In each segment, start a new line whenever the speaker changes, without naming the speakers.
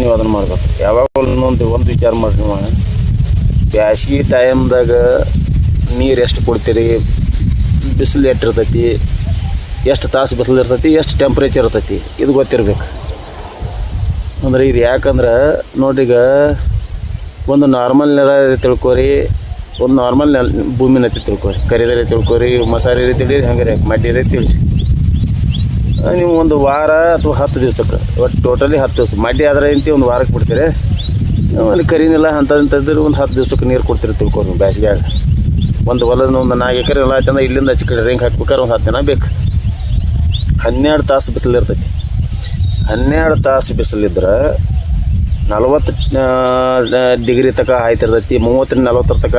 ನೀವು ಅದನ್ನು ಮಾಡ್ಬೇಕು. ಯಾವಾಗ ಒಂದು ಒಂದು ವಿಚಾರ ಮಾಡಿರಿ ನೀವು. ಬ್ಯಾಸಿಗೆ ಟೈಮ್ದಾಗ ನೀರು ಎಷ್ಟು ಕೊಡ್ತೀರಿ? ಬಿಸಿಲು ಎಷ್ಟು ಇರ್ತೈತಿ? ಎಷ್ಟು ತಾಸು ಬಿಸಿಲು ಇರ್ತೈತಿ? ಎಷ್ಟು ಟೆಂಪ್ರೇಚರ್ ಇರ್ತೈತಿ? ಇದು ಗೊತ್ತಿರಬೇಕು. ಅಂದ್ರೆ ಇದು ಯಾಕಂದ್ರೆ ನೋಡ್ರಿ ಈಗ ಒಂದು ನಾರ್ಮಲ್ ನೆಲ ತಿಳ್ಕೊರಿ. ಒಂದು ನಾರ್ಮಲ್ ನೆಲ ಭೂಮಿನ ತಿಳ್ಕೊರಿ. ಕರಿದರೆ ತಿಳ್ಕೊರಿ, ಮಸಾಲೆ ರೀತಿ ಹಂಗೆ ರೀ ಮಡ್ಡಿ ರೀತಿ ನೀವು ಒಂದು ವಾರ ಅಥವಾ ಹತ್ತು ದಿವ್ಸಕ್ಕೆ. ಒಟ್ಟು ಟೋಟಲಿ ಹತ್ತು ದಿವಸ. ಮಡ್ಡಿ ಆದ್ರೆ ಏನು ಒಂದು ವಾರಕ್ಕೆ ಬಿಡ್ತೀರಿ. ಅಲ್ಲಿ ಕರಿನೆಲ್ಲ ಅಂಥದ್ದಿದ್ರೆ ಒಂದು ಹತ್ತು ದಿವ್ಸಕ್ಕೆ ನೀರು ಕೊಡ್ತೀರಿ ತಿಳ್ಕೊಂಡು ನೀವು ಬ್ಯಾಸ್ಗ್ಯಾಗ. ಒಂದು ಹೊಲದ ಒಂದು ನಾಲ್ಕು ಎಕರೆ ಎಲ್ಲ ಆಯ್ತಂದ್ರೆ ಇಲ್ಲಿಂದ ಆಚೆ ಕಡೆ ರಿಂಗ್ ಹಾಕ್ಬೇಕಾದ್ರೆ ಒಂದು ಹತ್ತು ದಿನ ಬೇಕು. ಹನ್ನೆರಡು ತಾಸು ಬಿಸಿಲು ಇರ್ತೈತಿ. ಹನ್ನೆರಡು ತಾಸು ಬಿಸಿಲಿದ್ರೆ ನಲವತ್ತು ಡಿಗ್ರಿ ತನಕ ಆಯ್ತಿರ್ತೈತಿ ಮೂವತ್ತರಿಂದ ನಲವತ್ತರ ತನಕ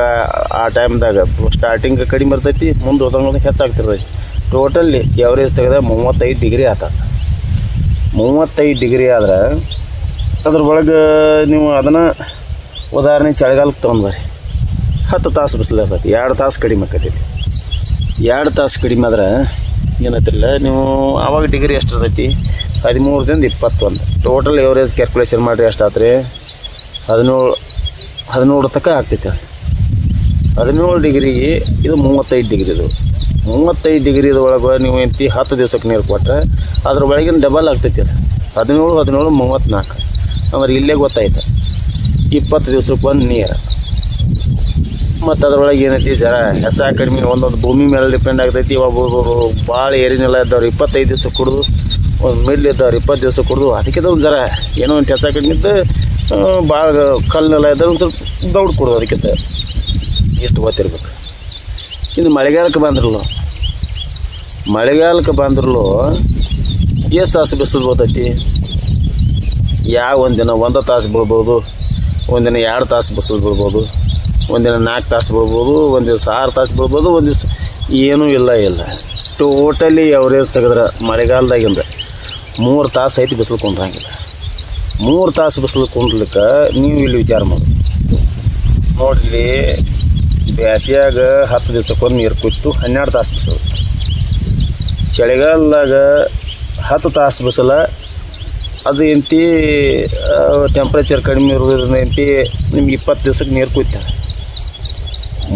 ಆ ಟೈಮ್ದಾಗ ಸ್ಟಾರ್ಟಿಂಗ್ ಕಡಿಮೆ ಇರ್ತೈತಿ, ಮುಂದೆ ಹೋದಂಗೆ ಹೆಚ್ಚಾಗ್ತಿರ್ತೈತಿ. ಟೋಟಲಿ ಎವರೇಜ್ ತೆಗೆದ ಮೂವತ್ತೈದು ಡಿಗ್ರಿ ಆತ. ಮೂವತ್ತೈದು ಡಿಗ್ರಿ ಆದ್ರೆ ಅದ್ರ ಒಳಗೆ ನೀವು ಅದನ್ನು ಉದಾಹರಣೆ ಚಳಿಗಾಲಕ್ಕೆ ತೊಗೊಂಡ್ಬರ್ರಿ ಹತ್ತು ತಾಸು ಬಿಸಿಲು ಇರ್ತೈತಿ ಎರಡು ತಾಸು ಕಡಿಮೆ ಆಕೈತಿ ಎರಡು ತಾಸು ಕಡಿಮೆ ಆದ್ರೆ ಏನಾಯ್ತಿಲ್ಲ ನೀವು ಆವಾಗ ಡಿಗ್ರಿ ಎಷ್ಟು ಇರ್ತೈತಿ? ಹದಿಮೂರರಿಂದ ಇಪ್ಪತ್ತೊಂದು. ಟೋಟಲ್ ಎವರೇಜ್ ಕ್ಯಾಲ್ಕುಲೇಷನ್ ಮಾಡಿರಿ ಆತ್ರಿ? ಹದಿನೇಳು ಹದಿನೇಳು ತನಕ ಆಗ್ತೈತೆ ಹದಿನೇಳು ಡಿಗ್ರಿಗೆ ಇದು ಮೂವತ್ತೈದು ಡಿಗ್ರಿ ಇದು. ಮೂವತ್ತೈದು ಡಿಗ್ರಿದ ಒಳಗೆ ನೀವು ಎಂತಿ ಹತ್ತು ದಿವ್ಸಕ್ಕೆ ನೀರು ಕೊಟ್ಟರೆ ಅದ್ರ ಒಳಗಿನ ಡಬಲ್ ಆಗ್ತೈತಿ ಅದು. ಹದಿನೇಳು ಹದಿನೇಳು ಮೂವತ್ತ್ನಾಲ್ಕು ಅಂದ್ರೆ ಇಲ್ಲೇ ಗೊತ್ತಾಯ್ತು. ಇಪ್ಪತ್ತು ದಿವ್ಸಕ್ಕೆ ಒಂದು ನೀರು. ಮತ್ತು ಅದ್ರೊಳಗೆ ಏನೈತಿ ಜರ ಹೆಚ್ಚು ಕಡಿಮೆ ಒಂದೊಂದು ಭೂಮಿ ಮೇಲೆ ಡಿಪೆಂಡ್ ಆಗ್ತೈತಿ. ಒಬ್ಬೊಬ್ಬರು ಭಾಳ ಏರಿನೆಲ್ಲ ಇದ್ದವ್ರು ಇಪ್ಪತ್ತೈದು ದಿವಸ ಕುಡಿದು, ಒಂದು ಮಿಡ್ಲ್ ಇದ್ದವ್ರು ಇಪ್ಪತ್ತು ದಿವಸ ಕುಡಿದು ಅದಕ್ಕೆ ಒಂದು ಜರ ಏನೋ ಒಂದು ಹೆಚ್ಚು ಕಡಿಮೆ ಇದ್ದು ಭಾಳ ಕಲ್ಲೆಲ್ಲ ಇದ್ದವ್ರು ಒಂದು ಸ್ವಲ್ಪ ದೌಡ್ ಕೊಡೋದು ಅದಕ್ಕಿಂತ. ಎಷ್ಟು ಗೊತ್ತಿರ್ಬೇಕು. ಇನ್ನು ಮಳೆಗಾಲಕ್ಕೆ ಬಂದ್ರಲ್ಲ? ಮಳೆಗಾಲಕ್ಕೆ ಬಂದ್ರಲ್ಲೂ ಎಷ್ಟು ತಾಸು ಬಿಸಿಲು ಬರ್ತೈತಿ? ಯಾವ ಒಂದಿನ ಒಂದು ತಾಸು ಬೀಳ್ಬೋದು ಒಂದಿನ ಎರಡು ತಾಸು ಬಿಸಿಲು ಬೀಳ್ಬೋದು ಒಂದಿನ ನಾಲ್ಕು ತಾಸು ಬೀಳ್ಬೋದು, ಒಂದು ದಿವಸ ಆರು ತಾಸು ಬೀಳ್ಬೋದು, ಒಂದು ಏನೂ ಇಲ್ಲ ಇಲ್ಲ. ಟೋಟಲಿ ಎವರೇಜ್ ತೆಗೆದ್ರೆ ಮಳೆಗಾಲದಾಗಿಂದ ಮೂರು ತಾಸು ಐತಿ ಬಿಸಿಲು ಕುಂಡ್ರಂಗಿಲ್ಲ ಮೂರು ತಾಸು ಬಿಸಿಲು ಕುಂಡ್ಲಿಕ್ಕೆ ನೀವು ಇಲ್ಲಿ ವಿಚಾರ ಮಾಡಿ. ನೋಡ್ರಿ ಬ್ಯಾಸ್ಗ್ಯಾಗ ಹತ್ತು ದಿವ್ಸಕ್ಕೊಂದು ನೀರು ಕುತ್ತು ಹನ್ನೆರಡು ತಾಸು ಬಿಸಿಲು. ಚಳಿಗಾಲದಾಗ ಹತ್ತು ತಾಸು ಬಿಸಿಲ. ಅದು ಎಂತಿ ಟೆಂಪ್ರೇಚರ್ ಕಡಿಮೆ ಇರೋದ್ರಿಂದ ಎಂತಿ ನಿಮ್ಗೆ ಇಪ್ಪತ್ತು ದಿವ್ಸಕ್ಕೆ ನೀರು ಕುಯ್ತಾರೆ.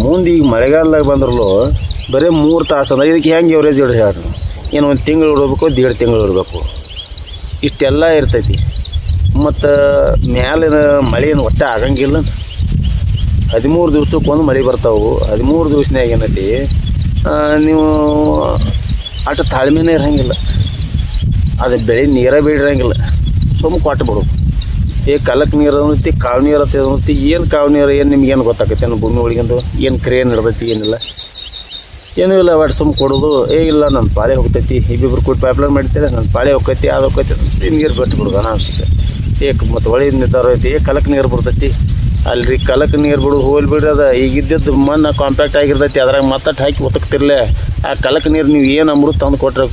ಮುಂದೆ ಈಗ ಮಳೆಗಾಲದಾಗ ಬಂದ್ರಲ್ಲೂ ಬರೀ ಮೂರು ತಾಸು ಅಂದ್ರೆ ಇದಕ್ಕೆ ಹೆಂಗೆ ಎವರೇಜ್ ಇಡ್ರಿ ಹೇಳ್ರಿ? ಏನು ಒಂದು ತಿಂಗಳು ಇಡಬೇಕು ದೇಡ್ ತಿಂಗಳು ಇಡಬೇಕು ಇಷ್ಟೆಲ್ಲ ಇರ್ತೈತಿ. ಮತ್ತು ಮ್ಯಾಲಿನ ಮಳೆ ಏನು ಒಟ್ಟೆ ಆಗಂಗಿಲ್ಲ ಹದಿಮೂರು ದಿವ್ಸಕ್ಕೆ ಒಂದು ಮಳೆ ಬರ್ತಾವೆ. ಹದಿಮೂರು ದಿವಸನಾಗ ಏನೈತಿ? ನೀವು ಅಷ್ಟು ತಾಳ್ಮೆನೇ ಇರಂಗಿಲ್ಲ. ಅದು ಬೆಳೆ ನೀರ ಬೀಳಿರಂಗಿಲ್ಲ ಸುಮ್ಮ ಕೊಟ್ಟು ಬಿಡು. ಏ ಕಲಕ್ ನೀರು ಅನ್ನತಿ ಕಾಳು ನೀರು ಅಂತ ಅನ್ನತಿ ಏನು ಕಾವು ನೀರು, ಏನು ನಿಮ್ಗೇನು ಗೊತ್ತಾಗತ್ತೆ ಏನು ಭೂಮಿ ಒಳಗಿಂದು? ಏನು ಕ್ರಿಯೆ ನಡೆದೈತಿ, ಏನಿಲ್ಲ. ಏನೂ ಇಲ್ಲ ಒಟ್ಟು ಸುಮ್ಮ ಕೊಡೋದು. ಏ ಇಲ್ಲ ನನ್ನ ಪಾಳೆ ಹೋಗ್ತೈತಿ. ಇಬ್ಬಿಬ್ರು ಕೊಟ್ಟು ಪೈಪ್ಲೈನ್ ಮಾಡ್ತಾರೆ ನನ್ನ ಪಾಳೆ ಹೋಗ್ತೈತಿ, ಅದು ಹೋಗ್ತೈತಿ. ನೀರು ಬಿಟ್ಟು ಬಿಡೋದು ಅನಾವಶ್ಯಕ. ಏಕ್ ಮತ್ತು ಹೊಳೆ ನಿರ್ಧಾರ ಐತಿ, ಏ ಕಲಕ್ ನೀರು ಬರ್ತೈತಿ. ಅಲ್ರಿ, ಕಲಕ್ ನೀರು ಬಿಡು, ಹೋಲ್ ಬಿಡ್ರಿ ಅದ ಈಗ ಇದ್ದಿದ್ದು ಮಣ್ಣು ಕಾಂಪ್ಯಾಕ್ಟ್ ಆಗಿರ್ತೈತಿ, ಅದ್ರಾಗ ಮತ್ತಷ್ಟು ಹಾಕಿ ಒತ್ತಕ್ತಿರ್ಲೆ ಆ ಕಲಕ್ ನೀರು ನೀವು ಏನು ಅಮೃತ ತಂದು ಕೊಟ್ರೆ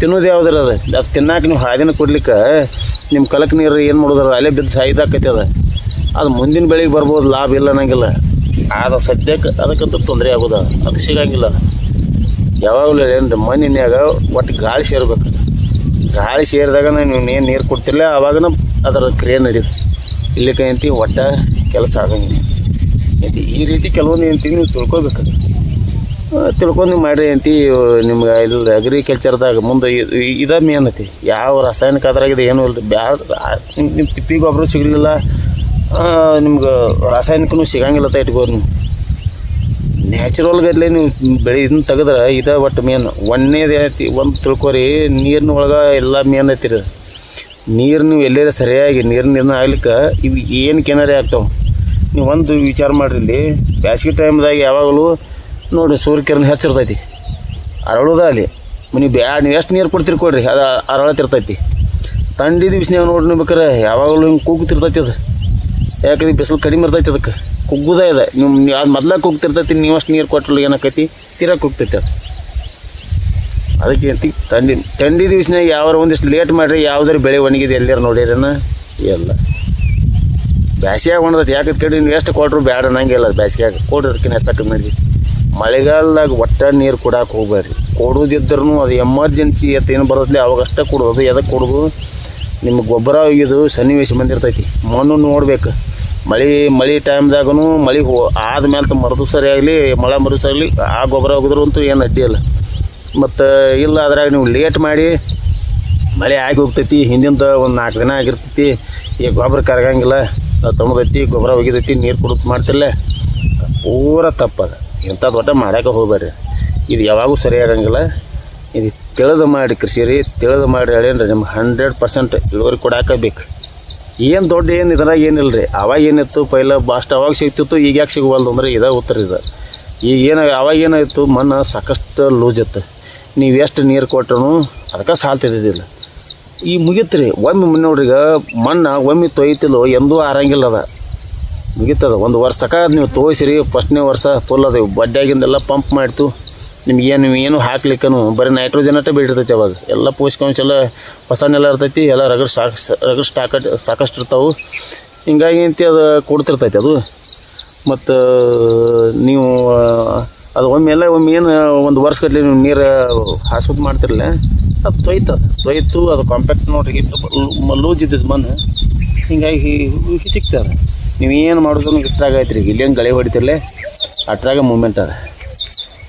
ತಿನ್ನೋದು ಯಾವ್ದ್ರ ಅದು? ಅದು ತಿನ್ನಾಕ ನೀವು ಹಾದಿನ ಕೊಡ್ಲಿಕ್ಕೆ ನಿಮ್ಮ ಕಲಕ್ ನೀರು ಏನು ಮಾಡೋದ್ರ ಅಲ್ಲೇ ಬಿದ್ದು ಸಾಯ್ದಾಕೈತಿ ಅದು. ಅದು ಮುಂದಿನ ಬೆಳೆಗೆ ಬರ್ಬೋದು, ಲಾಭ ಇಲ್ಲ ಅನ್ನಂಗಿಲ್ಲ. ಆದ ಸದ್ಯಕ್ಕೆ ಅದಕ್ಕಂತೂ ತೊಂದರೆ ಆಗೋದು, ಅದು ಸಿಗಂಗಿಲ್ಲ. ಯಾವಾಗಲೂ ಏನು ಮಣ್ಣಿನ್ಯಾಗ ಒಟ್ಟು ಗಾಳಿ ಸೇರ್ಬೇಕು. ಗಾಳಿ ಸೇರಿದಾಗ ನೀವು ಏನು ನೀರು ಕೊಡ್ತಿರ್ಲ, ಅವಾಗನ ಅದರ ಕ್ರಿಯೆ ನಡೀತು. ಇಲ್ಲಿ ಕೈಂತಿ ಒಟ್ಟ ಕೆಲಸ ಆಗಂಗಿಲ್ಲ. ಇದು ಈ ರೀತಿ ಕೆಲವೊಂದು ಏನಂತ ನೀವು ತಿಳ್ಕೊಬೇಕು ತಿಳ್ಕೊಂಡು ಮಾಡಿರಿ ಅಂತ ನಿಮ್ಗೆ ಇಲ್ಲಿ ಅಗ್ರಿಕಲ್ಚರ್ದಾಗ ಮುಂದೆ ಇದೇ ಮೇನ್ ಐತಿ. ಯಾವ ರಾಸಾಯನಿಕ ಅದ್ರಾಗ ಏನು ಇಲ್ಲ ಬ್ಯಾ ನಿಮ್ಮ ತಿಪ್ಪಿ ಗೊಬ್ಬರ ಸಿಗಲಿಲ್ಲ ನಿಮ್ಗೆ ರಾಸಾಯನಿಕನೂ ಸಿಗಂಗಿಲ್ಲ ಅಂತ ಇಟ್ಕೋರಿ ನೀವು. ನ್ಯಾಚುರಲ್ ಗದ್ಲೆ ನೀವು ಬೆಳೆ ಇದನ್ನ ತೆಗೆದ್ರೆ ಇದ ಒಟ್ಟು ಮೇನ್ ಒಂದೇದು ಐತಿ ಒಂದು ತಿಳ್ಕೊರಿ, ನೀರಿನ ಒಳಗೆ ಎಲ್ಲ ಮೇನ್ ಐತಿ ರೀ. ನೀರು ನೀವು ಎಲ್ಲೇ ಸರಿಯಾಗಿ ನೀರಿನ ಆಗ್ಲಿಕ್ಕೆ ಇವು ಏನು ಏನಾರೇ ಆಗ್ತಾವೆ? ನೀವು ಒಂದು ವಿಚಾರ ಮಾಡ್ರಿ ಬ್ಯಾಸ್ಗೆ ಟೈಮ್ದಾಗ ಯಾವಾಗಲೂ ನೋಡಿ ಸೂರ್ಯಕಿರಣ ಹೆಚ್ಚಿರ್ತೈತಿ ಅರಳುದ ಅಲ್ಲಿ. ನೀವು ಬ್ಯಾ, ನೀವು ಎಷ್ಟು ನೀರು ಕೊಡ್ತೀರಿ ಕೊಡ್ರಿ? ಅದು ಅರಳತಿರ್ತೈತಿ ತಂಡಿ ಬಿಸಿನಾಗ ನೋಡಿ ಬೇಕಾರೆ ಯಾವಾಗಲೂ ಹಿಂಗೆ ಅದು. ಯಾಕಂದ್ರೆ ಬಿಸಿಲು ಕಡಿಮೆ ಇರ್ತೈತಿ ಅದಕ್ಕೆ. ಕುಗ್ಗುದ ಇದೆ. ನಿಮ್ಮ ಅದು ಮೊದ್ಲಾಗ ಕುಗ್ತಿರ್ತೈತಿ, ನೀವು ಅಷ್ಟು ನೀರು ಕೊಟ್ಟರು ಏನಾಕೈತಿ? ತೀರಾ ಕುಗ್ತೈತಿ ಅದು. ಅದಕ್ಕೆ ಅಂತಿ ತಂಡಿ ತಂಡಿ ದಿವ್ಸನಾಗ ಒಂದಿಷ್ಟು ಲೇಟ್ ಮಾಡಿರಿ, ಯಾವ್ದಾರು ಬೆಳೆ ಒಣಗಿದೆ ಎಲ್ಲಾರು ನೋಡಿರೇನ ಇಲ್ಲ. ಬ್ಯಾಸ್ಗ್ಯಾಗ ಒಣದೈತಿ ಯಾಕೆ ನೀವು ಎಷ್ಟು ಕೊಟ್ಟರು ಬ್ಯಾಡ ಅನ್ನಂಗಿಲ್ಲ ಕೊಡ್ರಿ ಕೊಡೋದಕ್ಕಿಂತ ಹೆಚ್ಚಕ್ಕೆ ಕಮ್ಮಿ ಮಳೆಗಾಲದಾಗ ಒಟ್ಟ ನೀರು ಕೊಡಕ್ಕೆ ಹೋಗ್ಬೇಡ್ರಿ. ಕೊಡೋದಿದ್ರೂ ಅದು ಎಮರ್ಜೆನ್ಸಿ ಅಂತ ಏನು ಬರೋದಿಲ್ಲ. ಅವಾಗಷ್ಟೇ ಕೊಡೋದು. ಎದಕ್ಕೆ ಕೊಡೋದು? ನಿಮ್ಗೆ ಗೊಬ್ಬರ ಇದು ಸನ್ನಿವೇಶ ಬಂದಿರ್ತೈತಿ. ಮಣ್ಣು ನೋಡ್ಬೇಕು. ಮಳೆ ಮಳೆ ಟೈಮ್ದಾಗೂ ಮಳೆ ಹೋ, ಆದ್ಮೇಲೆ ಮರದು ಸರಿ ಆಗಲಿ ಮಳೆ ಮರುಸಾಗಲಿ ಆ ಗೊಬ್ಬರ ಹೋಗಿದ್ರು ಅಂತೂ ಏನು ಅಡ್ಡಿ ಇಲ್ಲ. ಮತ್ತು ಇಲ್ಲ ಅದ್ರಾಗ ನೀವು ಲೇಟ್ ಮಾಡಿ ಮಳೆ ಆಗಿ ಹೋಗ್ತೈತಿ ಹಿಂದಿಂದ ಒಂದು ನಾಲ್ಕು ದಿನ ಆಗಿರ್ತೈತಿ. ಈ ಗೊಬ್ಬರ ಕರಗಂಗಿಲ್ಲ ತೊಗೊಂಡೈತಿ ಗೊಬ್ಬರ ಒಗಿದೈತಿ, ನೀರು ಕುಡಿದು ಮಾಡ್ತಿಲ್ಲ ಪೂರ ತಪ್ಪದ ಇಂಥದ್ದು ದೊಡ್ಡ ಮಾಡೋಕೆ ಹೋಗ್ಬೇಡ್ರಿ. ಇದು ಯಾವಾಗೂ ಸರಿ ಆಗಂಗಿಲ್ಲ. ಇದು ತಿಳಿದು ಮಾಡಿ ಕೃಷಿ ರೀ, ತಿಳಿದು ಮಾಡಿ ಹೇಳೇನ್ರಿ ನಿಮ್ಗೆ ಹಂಡ್ರೆಡ್ ಪರ್ಸೆಂಟ್ ಇಳುವರಿ ಕೊಡಾಕ ಬೇಕು ಏನು ದೊಡ್ಡ ಏನು ಇದ್ರಾಗ ಏನಿಲ್ಲ ರೀ ಅವಾಗ ಏನಿತ್ತು, ಪೈಲ ಬಾಸ್ಟ್ ಅವಾಗ ಸಿಗ್ತಿತ್ತು, ಈಗ ಯಾಕೆ ಸಿಗುವಲ್ದು ಅಂದ್ರೆ ಇದ ಉತ್ತರ ಇದು. ಈಗ ಏನ, ಅವಾಗ ಏನಾಯಿತು, ಮಣ್ಣು ಸಾಕಷ್ಟು ಲೂಸ್ ಇತ್ತು. ನೀವು ಎಷ್ಟು ನೀರು ಕೊಟ್ಟನು ಅದಕ್ಕೆ ಸಾಲ್ತಿದ್ದಿಲ್ಲ ಈಗ ಮುಗಿತ್ರಿ. ಒಮ್ಮೆ ನೋಡ್ರಿ ಈಗ ಮಣ್ಣು ಒಮ್ಮೆ ತೊಯ್ತಿಲ್ಲೋ ಎಂದೂ ಆರಂಗಿಲ್ಲ ಅದ ಮುಗಿತದ. ಒಂದು ವರ್ಷ ತಕ ನೀವು ತೋರಿಸಿರಿ ಫಸ್ಟ್ನೇ ವರ್ಷ ಫುಲ್ ಅದು ಬಡ್ಡ್ಯಾಗಿಂದೆಲ್ಲ ಪಂಪ್ ಮಾಡ್ತು. ನಿಮ್ಗೇನು ಏನು ಹಾಕ್ಲಿಕ್ಕನು? ಬರೀ ನೈಟ್ರೋಜನ್ ಅಟ್ಟೆ ಬೀಳಿರ್ತೈತಿ ಅವಾಗ. ಎಲ್ಲ ಪೋಷಕಾಂಶ ಎಲ್ಲ ಹೊಸನೆಲ್ಲ ನೆಲ ಇರ್ತೈತಿ, ಎಲ್ಲ ರಗಡ್ ಸಾಕ್ ರಗಡ್ ಸ್ಟಾಕ ಸಾಕಷ್ಟು ಇರ್ತಾವೆ. ಹಿಂಗಾಗಿ ಅಂತ ಅದು ಕೊಡ್ತಿರ್ತೈತಿ ಅದು. ಮತ್ತು ನೀವು ಅದು ಒಮ್ಮೆ ಎಲ್ಲ ಒಮ್ಮೆ ಏನು, ಒಂದು ವರ್ಷಗಟ್ಟಲೆ ನೀವು ನೀರು ಹಾಸ್ಬಿಟ್ಟು ಮಾಡ್ತಿರಲ್ಲ ಅದು ತೊಯ್ತು ತೊಯ್ತು, ಅದು ಕಾಂಪ್ಯಾಕ್ಟ್ ನೋಡ್ರಿ ಲೂಜ್ ಇದ್ದಿದ್ದು ಮಣ್ಣು. ಹಿಂಗಾಗಿ ನೀವು ಏನು ಮಾಡೋದು ಇಷ್ಟ್ರಾಗ ಐತ್ರಿ ಇಲ್ಲೇನು ಗಳೆ ಹೊಡಿತಿರ್ಲೆ? ಅಟ್ರಾಗ ಮೂಮೆಂಟ್ ಅದ.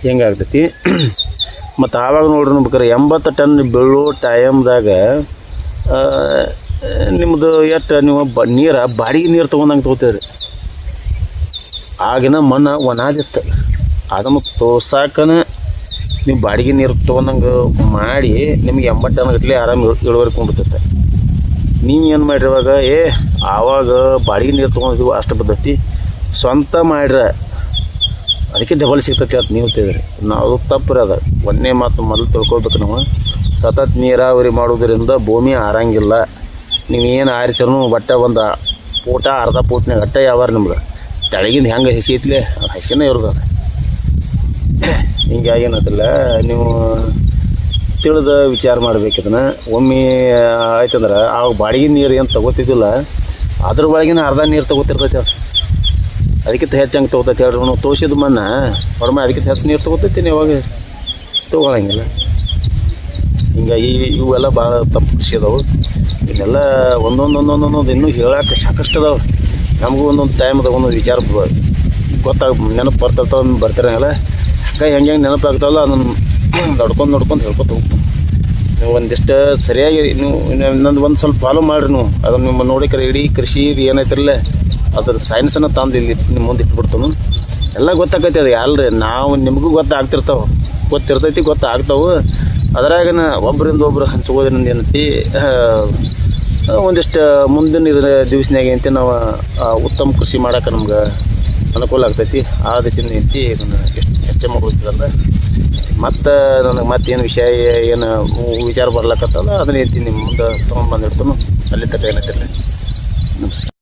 ಹೆಂಗಾಗ್ತೈತಿ ಮತ್ತು ಆವಾಗ ನೋಡ್ರಿ ಬೇಕಾರೆ ಎಂಬತ್ತು ಟನ್ ಬೀಳೋ ಟೈಮ್ದಾಗ ನಿಮ್ಮದು ಎಷ್ಟು ನೀವು ಬ, ನೀರು ಬಾಡಿಗೆ ನೀರು ತೊಗೊಂಡಂಗೆ ತೊಗೋತೀರಿ. ಆಗಿನ ಮಣ್ಣು ಒಣಾದಿತ್ತು ಅದನ್ನು ತೋರ್ಸಾಕನ ನೀವು ಬಾಡಿಗೆ ನೀರು ತೊಗೊಂಡಂಗೆ ಮಾಡಿ ನಿಮ್ಗೆ ಎಂಬತ್ತು ಟನ್ ಗಟ್ಟಲೆ ಆರಾಮ್ ಇಳು- ಇಳುವರಿ ಕೊಂಡಿರ್ತೈತೆ ನೀವು ಏನು ಮಾಡಿರಿ ಇವಾಗ? ಏ, ಆವಾಗ ಬಾಡಿಗೆ ನೀರು ತೊಗೊಂಡಿದ್ವು, ಅಷ್ಟು ಬರ್ತೈತಿ ಸ್ವಂತ ಮಾಡಿರ, ಅದಕ್ಕೆ ಡಬಲ್ ಸಿಗ್ತೈತಿ ಅಂತ ನೀವು ತಿಳಿದ್ರಿ ನಾವು ತಪ್ಪು ಅದು. ಒಂದನೇ ಮಾತು ಮೊದಲು ತಿಳ್ಕೊಬೇಕು ನಾವು. ಸತತ ನೀರಾವರಿ ಮಾಡೋದ್ರಿಂದ ಭೂಮಿ ಆರಂಗಿಲ್ಲ ನೀವು ಏನು ಬಟ್ಟೆ ಒಂದು ಪೂಟ, ಅರ್ಧ ಪೂಟ್ನಾಗ ಅಟ್ಟ ಯಾವಾರ ನಿಮ್ಗೆ. ತಳಗಿಂದ ಹೆಂಗೆ ಹಸಿ ಐತ್ಲೆ? ಅದು ಹಸಿನೇ ಇರೋದು ಅದು. ಹಿಂಗಾಗಿ ಏನದಿಲ್ಲ ನೀವು ತಿಳಿದ ವಿಚಾರ ಮಾಡ್ಬೇಕು ಇದನ್ನು. ಒಮ್ಮೆ ಆಯ್ತಂದ್ರೆ ಆವಾಗ ಬಾಡಿಗೆ ನೀರು ಏನು ತಗೋತಿದ್ದಿಲ್ಲ, ಅದ್ರ ಒಳಗಿನ ಅರ್ಧ ನೀರು ತಗೋತಿರ್ತೈತೆ ಅದು ಅದಕ್ಕಿಂತ ಹೆಚ್ಚು ಹಂಗೆ ತಗೋತೈತೆ ಹೇಳ್ರಿ. ನಾವು ತೋರಿಸಿದ ಮಣ್ಣ ಹೊರಮ ಅದಕ್ಕಿಂತ ಹೆಚ್ಚು ನೀರು ತೊಗೋತೈತಿ ಯಾವಾಗ ತೊಗೊಳಂಗಿಲ್ಲ. ಹಿಂಗಾಗಿ ಇವೆಲ್ಲ ಭಾಳ ತಪ್ಪು ಕೃಷಿ ಅದಾವು. ಇನ್ನೆಲ್ಲ ಒಂದೊಂದು ಒಂದೊಂದು ಒಂದೊಂದು ಇನ್ನೂ ಹೇಳಕ್ಕೆ ಸಾಕಷ್ಟು ಅದಾವೆ. ನಮಗೂ ಒಂದೊಂದು ಟೈಮ್ ಒಂದೊಂದು ವಿಚಾರ ಗೊತ್ತಾಗ ನೆನಪು ಬರ್ತಿರ್ತಾವೆ ಬರ್ತಿರಂಗಿಲ್ಲ ಹಂಗೆ ಹೆಂಗೆ ಹೆಂಗೆ ನೆನಪಾಗ್ತಾವಲ್ಲ ಅದನ್ನು ನೋಡ್ಕೊಂಡು ನೋಡ್ಕೊಂಡು ಹೇಳ್ಕೊತ ಹೋಗ್ತಾನೆ. ನೀವು ಒಂದಿಷ್ಟು ಸರಿಯಾಗಿ ನೀವು ಇನ್ನೊಂದು ಒಂದು ಸ್ವಲ್ಪ ಫಾಲೋ ಮಾಡಿರಿ ನೀವು. ಅದನ್ನು ನಿಮ್ಮ ನೋಡಿಕರೆ ಇಡೀ ಕೃಷಿ ಇದು ಏನೈತಿರಲ್ಲ ಅದ್ರ ಸೈನ್ಸನ್ನು ತಂದು ಇಲ್ಲಿ ನಿಮ್ಮ ಮುಂದೆ ಇಟ್ಬಿಡ್ತಾನು. ಎಲ್ಲ ಗೊತ್ತಾಗತ್ತೆ ಅದು. ಅಲ್ರಿ, ನಾವು ನಿಮಗೂ ಗೊತ್ತಾಗ್ತಿರ್ತಾವೆ. ಗೊತ್ತಿರ್ತೈತಿ, ಗೊತ್ತಾಗ್ತಾವೆ. ಅದ್ರಾಗನ ಒಬ್ಬರಿಂದ ಒಬ್ರು ಹಂಚ್ಕೋದ್ರಿಂದ ಏನೈತಿ ಒಂದಿಷ್ಟು ಮುಂದಿನ ಇದರ ದಿವಸನಾಗ ಏನಂತ, ನಾವು ಉತ್ತಮ ಕೃಷಿ ಮಾಡೋಕೆ ನಮ್ಗೆ ಅನುಕೂಲ ಆಗ್ತೈತಿ. ಆ ದಿಶೆಯಿಂದ ಏನಂತಿ, ಇದನ್ನು ಚರ್ಚೆ ಮಾಡ್ಬೋದಲ್ಲ ಮತ್ತು ನನಗೆ ಮತ್ತೇನು ವಿಷಯ, ಏನು ವಿಚಾರ ಬರ್ಲಕ್ಕತ್ತಲ್ಲ ಅದನ್ನ ಹೇಳ್ತೀನಿ ನಿಮ್ಮ ಮುಂದೆ ತೊಗೊಂಡ್ಬಂದಿಡ್ತಾನು ಅಲ್ಲಿ ತಕ್ಕ ಏನೈತಿಲ್ಲ ನಮಸ್ಕಾರ.